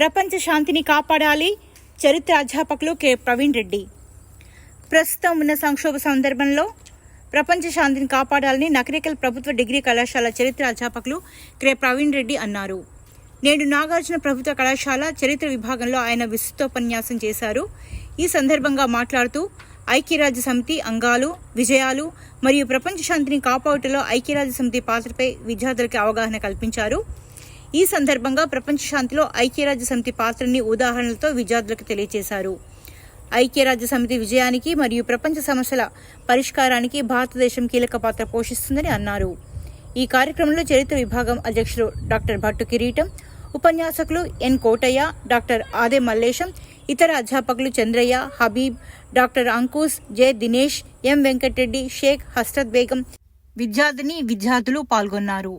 ప్రపంచ శాంతిని కాపాడాలి చరిత్ర అధ్యాపకులు కె. ప్రవీణ్ రెడ్డి. ప్రస్తుతం ఉన్న సంక్షోభ సందర్భంలో ప్రపంచ శాంతిని కాపాడాలని నకరికల్ ప్రభుత్వ డిగ్రీ కళాశాల చరిత్ర అధ్యాపకులు కె. ప్రవీణ్ రెడ్డి అన్నారు. నేడు నాగార్జున ప్రభుత్వ కళాశాల చరిత్ర విభాగంలో ఆయన విస్తృతోపన్యాసం చేశారు. ఈ సందర్భంగా మాట్లాడుతూ ఐక్యరాజ్య సమితి అంగాలు విజయాలు మరియు ప్రపంచ శాంతిని కాపాడుటలో ఐక్యరాజ్య సమితి పాత్రపై విద్యార్థులకు అవగాహన కల్పించారు. ఈ సందర్భంగా ప్రపంచ శాంతిలో ఐక్యరాజ్య సమితి పాత్రని ఉదాహరణలతో విద్యార్థులకు తెలియజేశారు. ఐక్యరాజ్య సమితి విజయానికి మరియు ప్రపంచ సమస్యల పరిష్కారానికి భారతదేశం కీలక పాత్ర పోషిస్తుందని అన్నారు. ఈ కార్యక్రమంలో చరిత్ర విభాగం అధ్యక్షులు డాక్టర్ భట్టు కిరీటం ఉపన్యాసకులు ఎన్ కోటయ్య డాక్టర్ ఆదే మల్లేశం ఇతర అధ్యాపకులు Chandraiah Habib doctor Ankush J Dinesh M Venkatareddy Sheikh Hasrath Begum విద్యార్థిని విద్యార్థులు పాల్గొన్నారు.